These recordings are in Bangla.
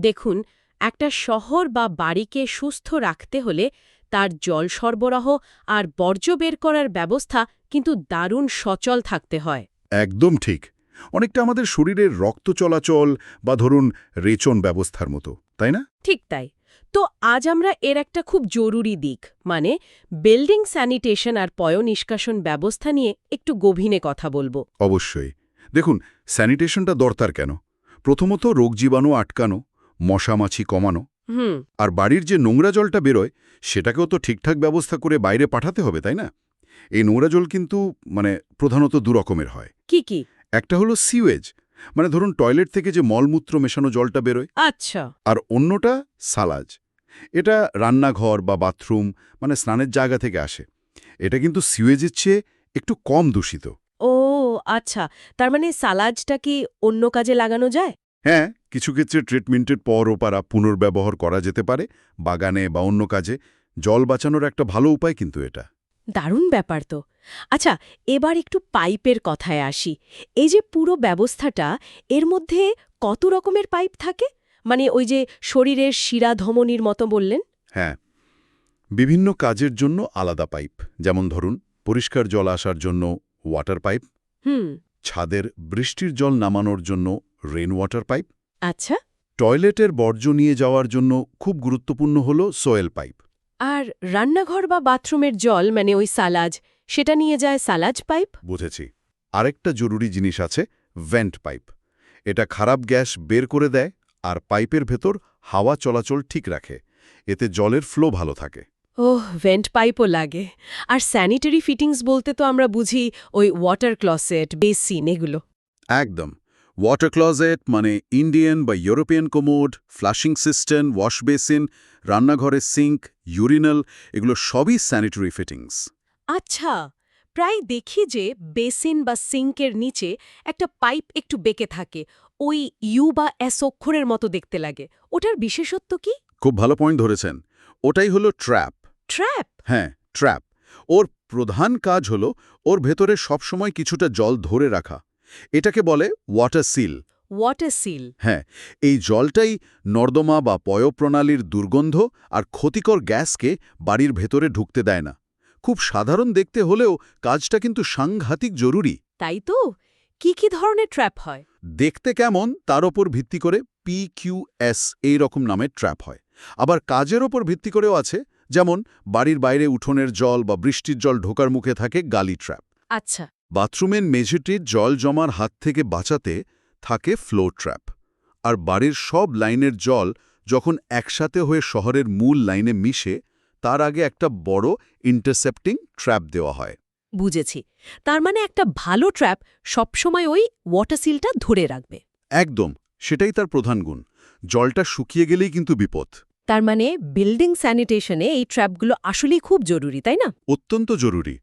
দেখুন একটা শহর বা বাড়িকে সুস্থ রাখতে হলে তার জল সরবরাহ আর বর্জ্য বের করার ব্যবস্থা কিন্তু দারুণ সচল থাকতে হয়। একদম ঠিক। অনেকটা আমাদের শরীরের রক্ত চলাচল বা ধরুন রেচন ব্যবস্থার মতো তাই না? ঠিক তাই। তো আজ আমরা এর একটা খুব জরুরি দিক মানে বিল্ডিং স্যানিটেশন আর পয় নিষ্কাশন ব্যবস্থা নিয়ে একটু গভীরে কথা বলব। অবশ্যই। দেখুন স্যানিটেশনটা দরকার কেন? প্রথমত রোগ জীবাণু আটকানো মশামাছি কমানো। আর বাড়ির যে নোংরা জলটা বেরোয় সেটাকেও তো ঠিকঠাক ব্যবস্থা করে বাইরে পাঠাতে হবে তাই না? এই নোংরা জল কিন্তু মানে প্রধানত দুরকমের হয়। কি কি? একটা হলো সিওয়েজ মানে ধরুন টয়লেট থেকে যে মলমূত্র মেশানো জলটা বেরোয়। আচ্ছা। আর অন্যটা সালাজ। এটা রান্নাঘর বা বাথরুম মানে স্নানের জায়গা থেকে আসে। এটা কিন্তু সিওয়েজের চেয়ে একটু কম দূষিত। ও আচ্ছা। তার মানে সালাজটা কি অন্য কাজে লাগানো যায়? হ্যাঁ কিছু ক্ষেত্রে ট্রিটমেন্টের পর ওপারা পুনর্ব্যবহার করা যেতে পারে বাগানে বা অন্য কাজে। জল বাঁচানোর একটা ভালো উপায় কিন্তু এটা। দারুণ ব্যাপার তো। আচ্ছা এবার একটু পাইপের কথায় আসি। এই যে পুরো ব্যবস্থাটা এর মধ্যে কত রকমের পাইপ থাকে? মানে ওই যে শরীরের শিরা ধমনির মতো বললেন? হ্যাঁ। বিভিন্ন কাজের জন্য আলাদা পাইপ। যেমন ধরুন পরিষ্কার জল আসার জন্য ওয়াটার পাইপ হুম। ছাদের বৃষ্টির জল নামানোর জন্য রেন ওয়াটার পাইপ আচ্ছা। টয়লেটের বর্জ্য নিয়ে যাওয়ার জন্য খুব গুরুত্বপূর্ণ হল সোয়েল পাইপ আর রান্নাঘর বা বাথরুমের জল মানে ওই সালাজ সেটা নিয়ে যায় সালাজ পাইপ বুঝেছি। আরেকটা জরুরি জিনিস আছে ভেন্ট পাইপ এটা খারাপ গ্যাস বের করে দেয় আর পাইপের ভেতর হাওয়া চলাচল ঠিক রাখে। এতে জলের ফ্লো ভালো থাকে। ওহ ভেন্ট পাইপও লাগে। আর স্যানিটারি ফিটিংস বলতে তো আমরা বুঝি ওই ওয়াটার ক্লসেট বেসিন এগুলো। একদম। ওয়াটার ক্লজেট মানে ইন্ডিয়ান বা European commode flushing system wash basin রান্নাঘরের সিঙ্ক ইউরিনাল এগুলো সবই স্যানিটারি ফিটিংস আচ্ছা প্রায় দেখি যে বেসিন বা সিঙ্কের নিচে একটা পাইপ একটু বেঁকে থাকে ওই ইউ বা এস অক্ষরের মতো দেখতে লাগে ওটার বিশেষত্ব কি? খুব ভালো পয়েন্ট ধরেছেন ওটাই হলো ট্র্যাপ ট্র্যাপ হ্যাঁ ট্র্যাপ ওর প্রধান কাজ হলো ওর ভেতরে সবসময় কিছুটা জল ধরে রাখা। এটাকে বলে ওয়াটার সিল ওয়াটার সিল হ্যাঁ এই জলটাই নর্দমা বা পয়ঃপ্রণালীর দুর্গন্ধ আর ক্ষতিকর গ্যাসকে বাড়ির ভেতরে ঢুকতে দেয় না। খুব সাধারণ দেখতে হলেও কাজটা কিন্তু সাংঘাতিক জরুরি। তাই তো? কি কি ধরনের ট্র্যাপ হয়? দেখতে কেমন তার ওপর ভিত্তি করে পি কিউ এস এই রকম নামের ট্র্যাপ হয়। আবার কাজের ওপর ভিত্তি করেও আছে যেমন বাড়ির বাইরে উঠোনের জল বা বৃষ্টির জল ঢোকার মুখে থাকে গালি ট্র্যাপ আচ্ছা। বাথরুমের মেঝেটির জল জমার হাত থেকে বাঁচাতে থাকে ফ্লো ট্র্যাপ আর বাড়ির সব লাইনের জল যখন একসাথে হয়ে শহরের মূল লাইনে মিশে তার আগে একটা বড় ইন্টারসেপ্টিং ট্র্যাপ দেওয়া হয়। বুঝেছি। তার মানে একটা ভালো ট্র্যাপ সবসময় ওই ওয়াটার সিলটা ধরে রাখবে। একদম সেটাই তার প্রধান গুণ। জলটা শুকিয়ে গেলেই কিন্তু বিপদ। তার মানে বিল্ডিং স্যানিটেশনে এই ট্র্যাপগুলো আসলেই খুব জরুরি তাই না? অত্যন্ত জরুরি।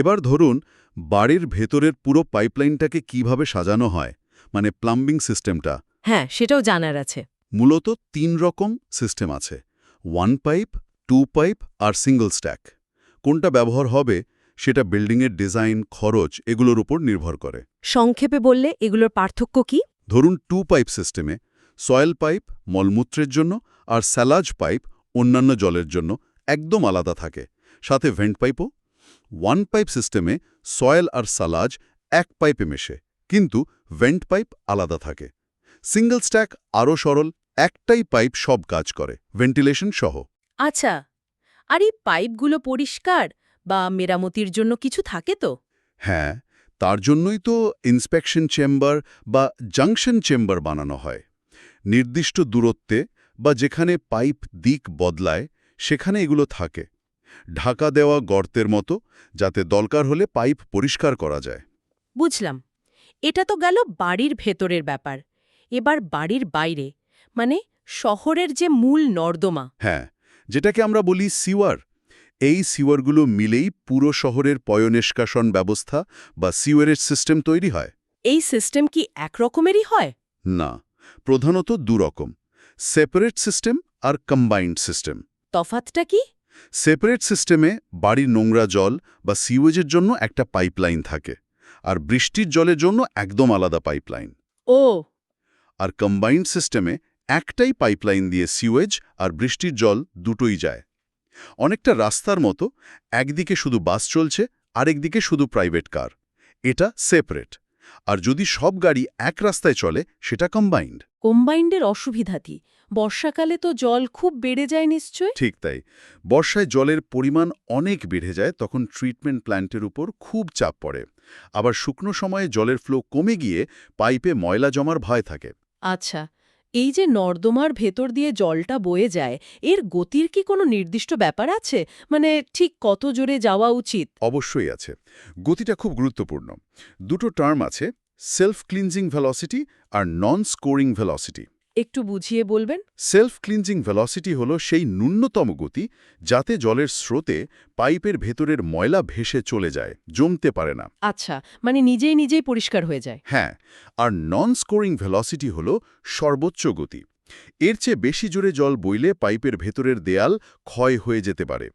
এবার ধরুন বাড়ির ভেতরের পুরো পাইপলাইনটাকে কীভাবে সাজানো হয় মানে প্লাম্বিং সিস্টেমটা। হ্যাঁ সেটাও জানার আছে। মূলত তিন রকম সিস্টেম আছে ওয়ান পাইপ টু পাইপ আর সিঙ্গল স্ট্যাক। কোনটা ব্যবহার হবে সেটা বিল্ডিংয়ের ডিজাইন খরচ এগুলোর উপর নির্ভর করে। সংক্ষেপে বললে এগুলোর পার্থক্য কি? ধরুন টু পাইপ সিস্টেমে সয়েল পাইপ মলমূত্রের জন্য আর স্যালাজ পাইপ অন্যান্য জলের জন্য একদম আলাদা থাকে। সাথে ভেন্ট পাইপও ওয়ান পাইপ সিস্টেমে সয়েল আর সালাজ এক পাইপে মেশে কিন্তু ভেন্ট পাইপ আলাদা থাকে। সিঙ্গল স্ট্যাক আরও সরল একটাই পাইপ সব কাজ করে ভেন্টিলেশন সহ। আচ্ছা আর এই পাইপগুলো পরিষ্কার বা মেরামতির জন্য কিছু থাকে তো? হ্যাঁ তার জন্যই তো ইন্সপেকশন চেম্বার বা জাংশন চেম্বার বানানো হয়। নির্দিষ্ট দূরত্বে বা যেখানে পাইপ দিক বদলায় সেখানে এগুলো থাকে। ঢাকা দেওয়া গর্তের মতো যাতে দরকার হলে পাইপ পরিষ্কার করা যায়। বুঝলাম। এটা তো গেল বাড়ির ভেতরের ব্যাপার। এবার বাড়ির বাইরে মানে শহরের যে মূল নর্দমা। হ্যাঁ যেটাকে আমরা বলি সিওয়ার। এই সিওয়ারগুলো মিলেই পুরো শহরের পয়নিষ্কাশন ব্যবস্থা বা সিওয়ারের সিস্টেম তৈরি হয়। এই সিস্টেম কি একরকমেরই হয়? না প্রধানত দুরকম। সেপারেট সিস্টেম আর কম্বাইন্ড সিস্টেম। তফাতটা কি? সেপারেট সিস্টেমে বাড়ির নোংরা জল বা সিওয়েজের জন্য একটা পাইপলাইন থাকে আর বৃষ্টির জলের জন্য একদম আলাদা পাইপলাইন। ও। আর কম্বাইন্ড সিস্টেমে একটাই পাইপলাইন দিয়ে সিওয়েজ আর বৃষ্টির জল দুটোই যায়। অনেকটা রাস্তার মতো একদিকে শুধু বাস চলছে আরেকদিকে শুধু প্রাইভেট কার। এটা সেপারেট। আর যদি সব গাড়ি এক রাস্তায় চলে সেটা কম্বাইন্ড কম্বাইন্ডের অসুবিধা কি? বর্ষাকালে তো জল খুব বেড়ে যায় নিশ্চয় ঠিক তাই। বর্ষায় জলের পরিমাণ অনেক বেড়ে যায় তখন ট্রিটমেন্ট প্ল্যান্টের উপর খুব চাপ পড়ে। আবার শুকনো সময়ে জলের ফ্লো কমে গিয়ে পাইপে ময়লা জমার ভয় থাকে। আচ্ছা এই যে নর্দমার ভেতর দিয়ে জলটা বয়ে যায়, এর গতির কি কোনো নির্দিষ্ট ব্যাপার আছে? মানে ঠিক কত জোরে যাওয়া উচিত? অবশ্যই আছে। গতিটা খুব গুরুত্বপূর্ণ। দুটো টার্ম আছে সেলফ ক্লিনজিং ভেলোসিটি আর নন স্কোরিং ভেলোসিটি একটু বুঝিয়ে বলবেন? সেলফ ক্লিনজিং ভেলোসিটি হল সেই ন্যূনতম গতি যাতে জলের স্রোতে পাইপের ভেতরের ময়লা ভেসে চলে যায় জমতে পারে না। আচ্ছা মানে নিজেই নিজেই পরিষ্কার হয়ে যায়। হ্যাঁ আর নন স্কোরিং ভেলোসিটি হল সর্বোচ্চ গতি। এর চেয়ে বেশি জোরে জল বইলে পাইপের ভেতরের দেয়াল ক্ষয় হয়ে যেতে পারে।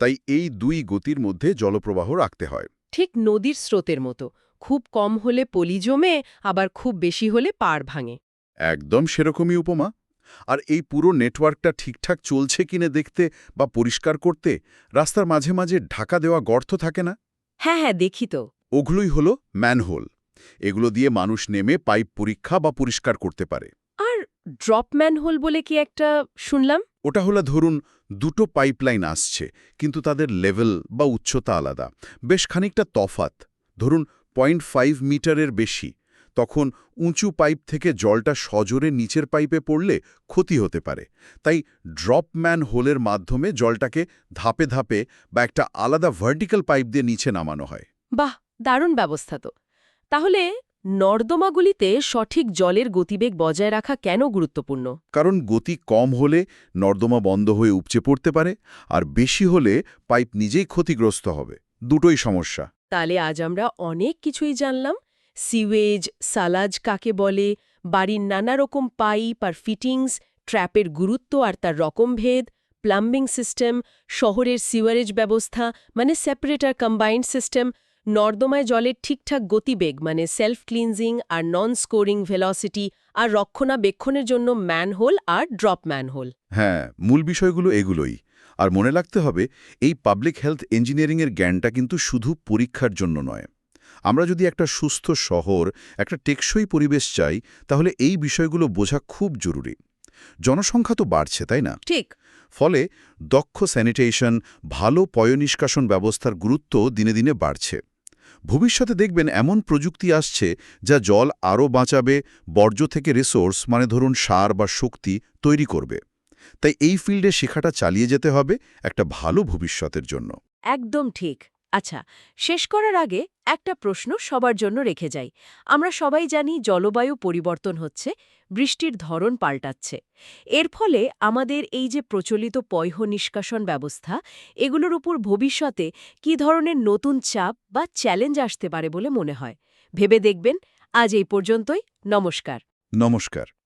তাই এই দুই গতির মধ্যে জলপ্রবাহ রাখতে হয়। ঠিক নদীর স্রোতের মতো। খুব কম হলে পলি জমে আবার খুব বেশি হলে পাড় ভাঙে। একদম সেরকমই উপমা। আর এই পুরো নেটওয়ার্কটা ঠিকঠাক চলছে কিনে দেখতে বা পরিষ্কার করতে রাস্তার মাঝে মাঝে ঢাকা দেওয়া গর্ত থাকে না? হ্যাঁ হ্যাঁ দেখি তো। ওগুলোই হলো ম্যানহোল। এগুলো দিয়ে মানুষ নেমে পাইপ পরীক্ষা বা পরিষ্কার করতে পারে। আর ড্রপ ম্যানহোল বলে কি একটা শুনলাম? ওটা হলো ধরুন দুটো পাইপলাইন আসছে কিন্তু তাদের লেভেল বা উচ্চতা আলাদা। বেশ খানিকটা তফাত ধরুন পয়েন্ট ফাইভ মিটারের বেশি। তখন উঁচু পাইপ থেকে জলটা সজোরে নিচের পাইপে পড়লে ক্ষতি হতে পারে। তাই ড্রপ ম্যান হোলের মাধ্যমে জলটাকে ধাপে ধাপে বা একটা আলাদা ভার্টিক্যাল পাইপ দিয়ে নিচে নামানো হয়। বাহ দারুণ ব্যবস্থা তো। তাহলে নর্দমাগুলিতে সঠিক জলের গতিবেগ বজায় রাখা কেন গুরুত্বপূর্ণ? কারণ গতি কম হলে নর্দমা বন্ধ হয়ে উপচে পড়তে পারে আর বেশি হলে পাইপ নিজেই ক্ষতিগ্রস্ত হবে। দুটোই সমস্যা। তাহলে আজ আমরা অনেক কিছুই জানলাম। সিওয়েজ, সালাজ কাকে বলে, বাড়ির নানা রকম পাইপ আর ফিটিংস, ট্র্যাপের গুরুত্ব আর তার রকমভেদ প্লাম্বিং সিস্টেম, শহরের সিওয়ারেজ ব্যবস্থা মানে সেপারেটার কম্বাইন্ড সিস্টেম নর্দমায় জলের ঠিকঠাক গতিবেগ মানে সেলফ ক্লিনজিং আর নন স্কোরিং ভেলসিটি আর রক্ষণাবেক্ষণের জন্য ম্যানহোল আর ড্রপ ম্যানহোল হ্যাঁ মূল বিষয়গুলো এগুলোই। আর মনে রাখতে হবে, এই পাবলিক হেলথ ইঞ্জিনিয়ারিংয়ের জ্ঞানটা কিন্তু শুধু পরীক্ষার জন্য নয়। আমরা যদি একটা সুস্থ শহর একটা টেকসই পরিবেশ চাই তাহলে এই বিষয়গুলো বোঝা খুব জরুরি। জনসংখ্যা তো বাড়ছে তাই না? ঠিক। ফলে দক্ষ স্যানিটেশন ভালো পয়নিষ্কাশন ব্যবস্থার গুরুত্ব দিনে দিনে বাড়ছে। ভবিষ্যতে দেখবেন এমন প্রযুক্তি আসছে যা জল আরও বাঁচাবে বর্জ্য থেকে রিসোর্স মানে ধরুন সার বা শক্তি তৈরি করবে। তাই এই ফিল্ডে শেখাটা চালিয়ে যেতে হবে একটা ভালো ভবিষ্যতের জন্য। একদম ঠিক। আচ্ছা শেষ করার আগে একটা প্রশ্ন সবার জন্য রেখে যাই। আমরা সবাই জানি জলবায়ু পরিবর্তন হচ্ছে, বৃষ্টির ধরন পাল্টাচ্ছে। এর ফলে আমাদের এই যে প্রচলিত পয়ঃ নিষ্কাশন ব্যবস্থা, এগুলোর উপর ভবিষ্যতে কি ধরনের নতুন চাপ বা চ্যালেঞ্জ আসতে পারে বলে মনে হয়? ভেবে দেখবেন। আজ এই পর্যন্তই। নমস্কার। নমস্কার।